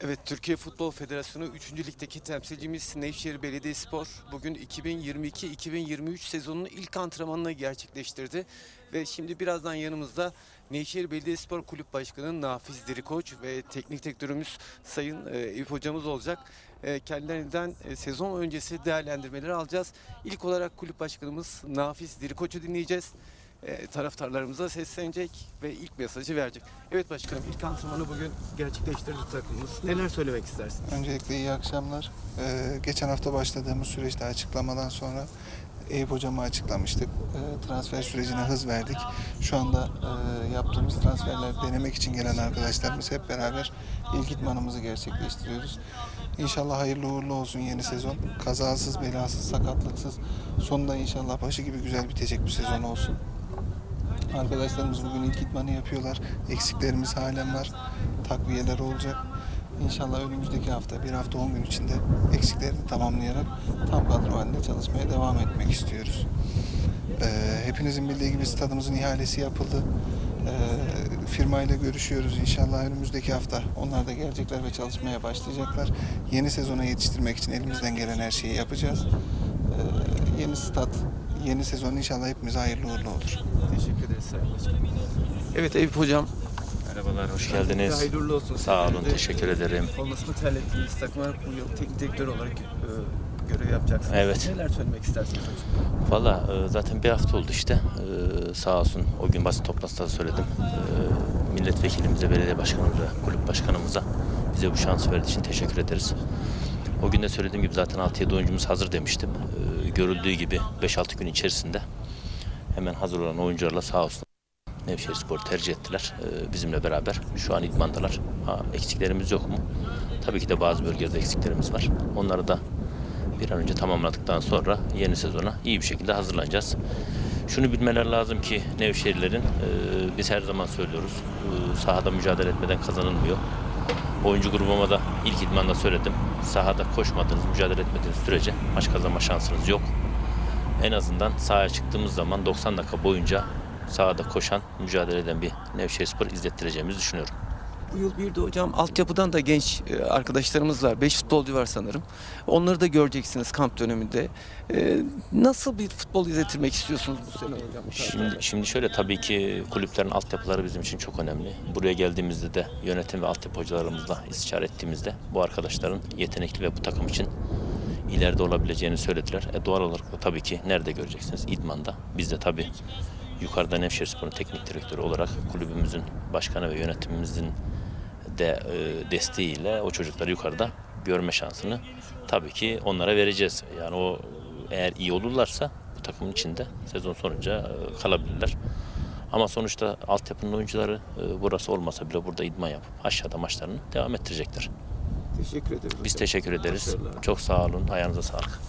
Evet, Türkiye Futbol Federasyonu 3. Lig'deki temsilcimiz Nevşehir Belediyespor bugün 2022-2023 sezonunun ilk antrenmanını gerçekleştirdi. Ve şimdi birazdan yanımızda Nevşehir Belediyespor Kulüp Başkanı Nafiz Dirikoç ve teknik direktörümüz Sayın e, Eyüp Hocamız olacak. E, Kendilerinden e, sezon öncesi değerlendirmeleri alacağız. İlk olarak kulüp başkanımız Nafiz Dirikoç'u dinleyeceğiz. E, taraftarlarımıza seslenecek ve ilk mesajı verecek. Evet başkanım ilk antrenmanı bugün gerçekleştirdi takımımız. Neler söylemek istersin? Öncelikle iyi akşamlar. Ee, geçen hafta başladığımız süreçte açıklamadan sonra Eyüp hocama açıklamıştık. Ee, transfer sürecine hız verdik. Şu anda e, yaptığımız transferler denemek için gelen arkadaşlarımız hep beraber ilk idmanımızı gerçekleştiriyoruz. İnşallah hayırlı uğurlu olsun yeni sezon. Kazasız, belasız, sakatlıksız. Sonunda inşallah başı gibi güzel bitecek bir sezon olsun. Arkadaşlarımız bugün ilk idmanı yapıyorlar. Eksiklerimiz halen var. Takviyeler olacak. İnşallah önümüzdeki hafta, bir hafta 10 gün içinde eksiklerini tamamlayarak tam kadro halinde çalışmaya devam etmek istiyoruz. Ee, hepinizin bildiği gibi stadımızın ihalesi yapıldı. Ee, firmayla görüşüyoruz. İnşallah önümüzdeki hafta onlar da gelecekler ve çalışmaya başlayacaklar. Yeni sezona yetiştirmek için elimizden gelen her şeyi yapacağız. Ee, yeni stat, yeni sezon inşallah hepimize hayırlı uğurlu olur. Teşekkür Sayın Başkanım. Evet Eyüp Hocam. Merhabalar, hoş geldiniz. Hayırlı uğurlu olsun. Sağ olun, Sizlerin de, teşekkür e, ederim. Formasını terlettiğiniz takıma bu yıl teknik direktör olarak e, görev yapacaksınız. Evet. Neler söylemek istersiniz hocam? Valla e, zaten bir hafta oldu işte. E, Sağ olsun o gün basın toplantısında da söyledim. E, Milletvekilimize, belediye başkanımıza, kulüp başkanımıza bize bu şansı verdiği için teşekkür ederiz. O gün de söylediğim gibi zaten 6-7 oyuncumuz hazır demiştim. E, Görüldüğü gibi 5-6 gün içerisinde hemen hazır olan oyuncularla sağ olsun Nevşehir Spor'u tercih ettiler. E, Bizimle beraber şu an idmandalar. Ha, eksiklerimiz yok mu? Tabii ki de bazı bölgelerde eksiklerimiz var. Onları da bir an önce tamamladıktan sonra yeni sezona iyi bir şekilde hazırlanacağız. Şunu bilmeler lazım ki Nevşehirlerin e, biz her zaman söylüyoruz e, sahada mücadele etmeden kazanılmıyor. Oyuncu grubuma da ilk idmanda söyledim. Sahada koşmadığınız, mücadele etmediğiniz sürece maç kazanma şansınız yok. En azından sahaya çıktığımız zaman 90 dakika boyunca sahada koşan, mücadele eden bir Nevşehir Spor izlettireceğimizi düşünüyorum. Bu yıl bir de hocam altyapıdan da genç e, arkadaşlarımız var. 5 futbolcu var sanırım. Onları da göreceksiniz kamp döneminde. E, Nasıl bir futbol izletirmek istiyorsunuz bu sene hocam? Şimdi, şimdi şöyle tabii ki kulüplerin altyapıları bizim için çok önemli. Buraya geldiğimizde de yönetim ve altyapı hocalarımızla istişare ettiğimizde bu arkadaşların yetenekli ve bu takım için ileride olabileceğini söylediler. E doğal olarak da tabii ki nerede göreceksiniz? İdman'da. Biz de tabii yukarıda Nevşehir Spor'un teknik direktörü olarak kulübümüzün başkanı ve yönetimimizin de e, desteğiyle o çocukları yukarıda görme şansını tabii ki onlara vereceğiz. Yani o eğer iyi olurlarsa bu takımın içinde sezon sonunca e, kalabilirler. Ama sonuçta altyapının oyuncuları e, burası olmasa bile burada idman yapıp aşağıda maçlarını devam ettirecekler. Teşekkür ederiz. Biz teşekkür ederiz. Çok sağ olun. Ayağınıza sağlık.